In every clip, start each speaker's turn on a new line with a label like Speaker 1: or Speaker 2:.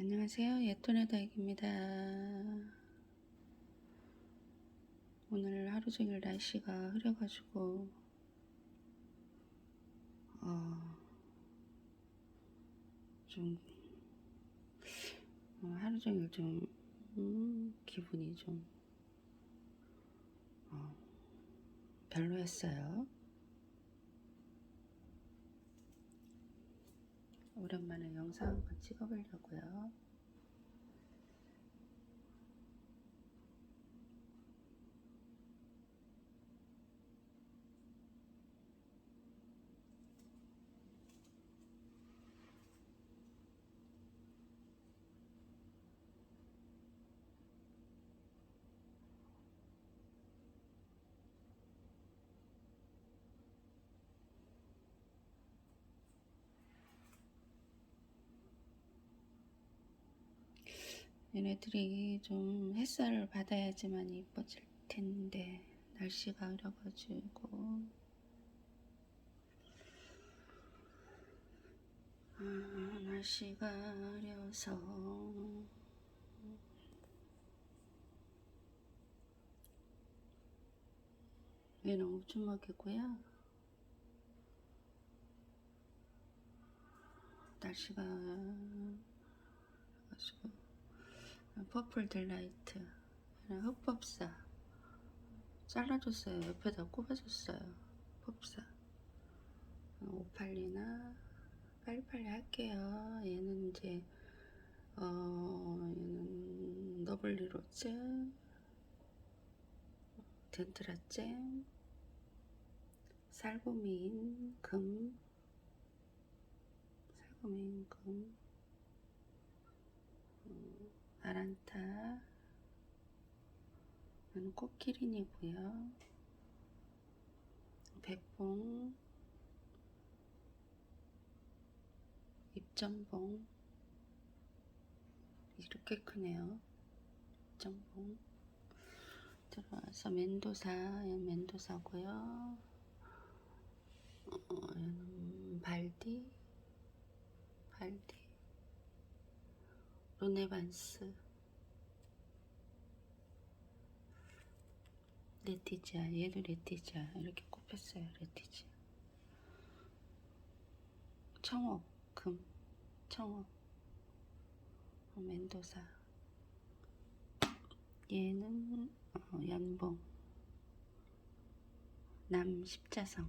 Speaker 1: 안녕하세요. 예토네 다육입니다. 오늘 하루 종일 날씨가 흐려가지고, 어, 좀, 어, 하루 종일 좀, 음, 기분이 좀, 어, 별로였어요. 오랜만에 영상 찍어보려고요. 얘네들이 좀 햇살을 받아야지만 이뻐질 텐데 날씨가 흐려가지고. 아, 날씨가 흐려서. 얘는 우주먹이고요 날씨가 가지고 퍼플 딜라이트. 흑법사. 잘라줬어요. 옆에다 꼽아줬어요. 법사. 오팔리나 빨리빨리 할게요. 얘는 이제 어 얘는 너블리 로즈 덴트라잼 살구민 금 살구민 금. 음, 아란타 이는 코끼린이고요. 백봉 입전봉. 이렇게 크네요. 입전봉. 들어와서 멘도사 멘도사고요. 어, 발디 발디. 로네반스 레티지아 얘도 레티지아. 이렇게 꼽혔어요 레티지아. 청옥 금 청옥 어, 멘도사. 얘는 어, 연봉. 남 십자성.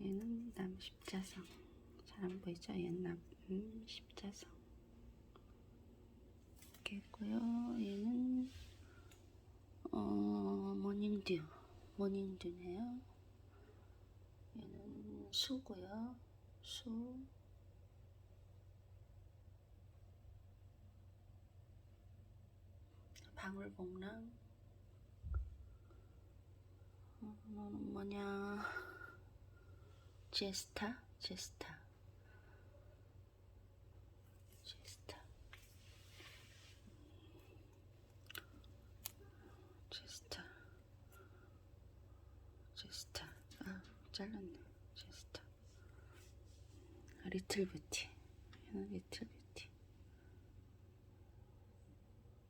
Speaker 1: 얘는 남 십자성. 잘 안 보이죠? 얘는 남 음, 십자성. 이렇게 있고요. 얘는 어, 모닝듀 모닝듀네요. 얘는 수고요. 수. 방울복랑. 어, 뭐냐. 제스타 제스타 제스타 제스타 아 잘랐네 제스타 리틀 뷰티. 얘는 리틀 뷰티.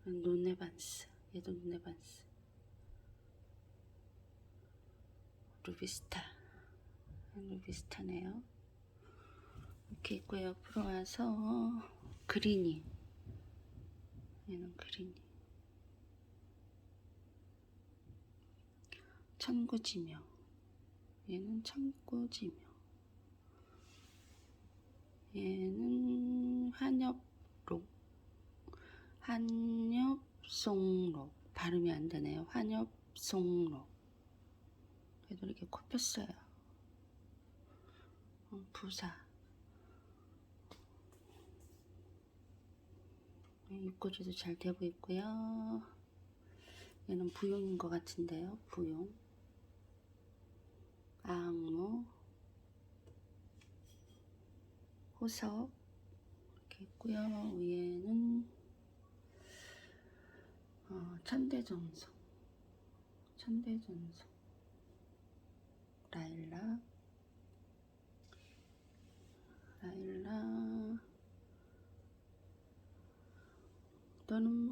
Speaker 1: 노네반스. 얘도 노네반스. 루비스타. 루비스타네요. 이렇게 있고 옆으로 와서 그리니 얘는 그리니 천구지명 얘는 천구지명. 얘는 환엽록. 한엽송록. 발음이 안 되네요. 환엽송록. 얘도 이렇게 꼽혔어요. 어, 부사. 입꼬리도 잘 되고 있고요. 얘는 부용인 것 같은데요. 부용 악무, 호석 이렇게 있고요. 위에는 어, 천대전송, 천대전송, 라일라, 라일라, 또는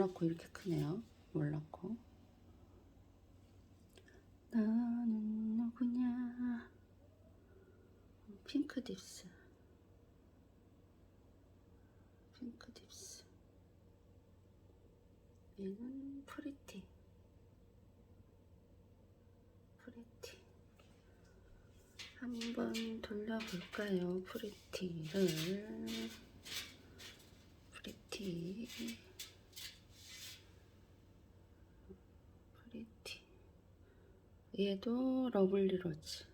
Speaker 1: 몰랐고 이렇게 크네요. 몰랐고. 나는 누구냐? 핑크 딥스. 핑크 딥스. 얘는 프리티. 프리티. 한번 돌려볼까요? 프리티를. 프리티. 프리티 얘도 러블리 로즈.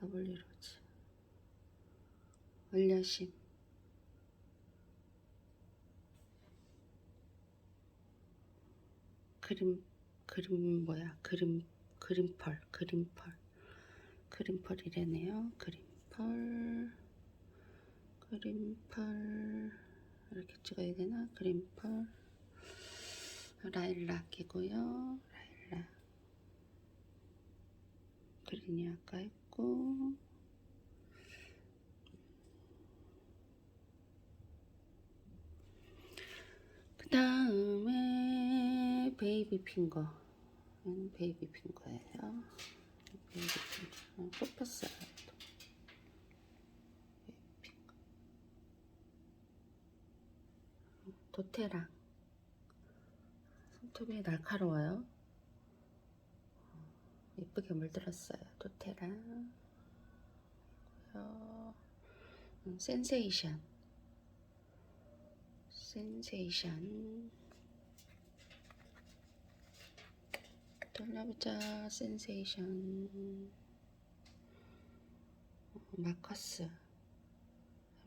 Speaker 1: 러블리 로즈. 얼려심. 그림 그림 뭐야? 그림 그림펄 그림펄. 그림펄이래네요. 그림펄. 그림펄. 이렇게 찍어야 되나? 그림펄. 라일락이고요. 라일락 그린이 아까 했고. 그 다음에 베이비 핑거. 베이비 핑거예요. 베이비 핑거. 어, 뽑혔어요. 또. 베이비 핑거 도테랑. 손톱이 날카로워요 예쁘게 물들었어요 도테랑. 음, 센세이션. 센세이션. 돌려보자 센세이션. 어, 마커스.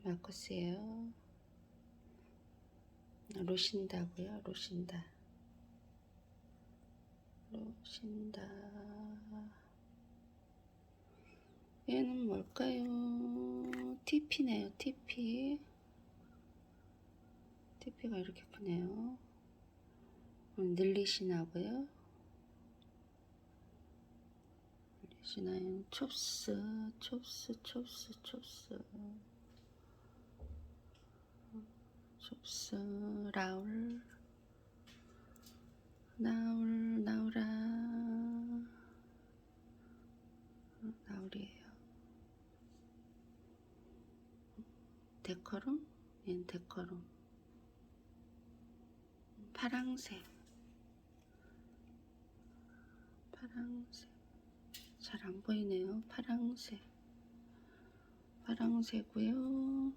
Speaker 1: 마커스예요. 로신다고요 로신다 로신다. 얘는 뭘까요? TP네요 TP TP가 이렇게 크네요. 음, 늘리시나고요? 늘리시나요? 촉스 촉스 촉스 촉스. 촉스 라울 나울 나우라 나울이에요. 데코rum 얘는 데코rum 파랑색. 파랑색. 잘안 보이네요. 파랑색. 파랑색고요.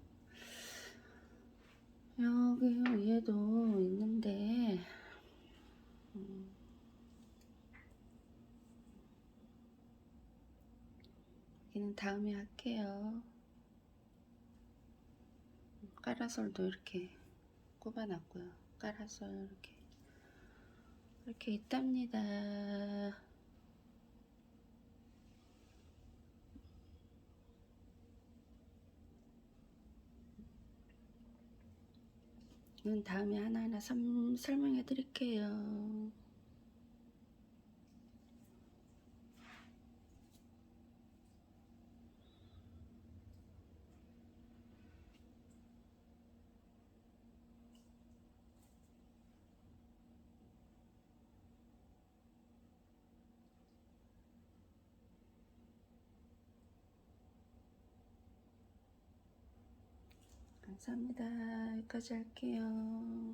Speaker 1: 여기 얘도 있는데 음. 여기는 다음에 할게요. 까라솔도 이렇게 꼽아놨고요. 까라솔 이렇게 이렇게 있답니다. 이건 다음에 하나하나 섬- 설명해 드릴게요. 감사합니다. 여기까지 할게요.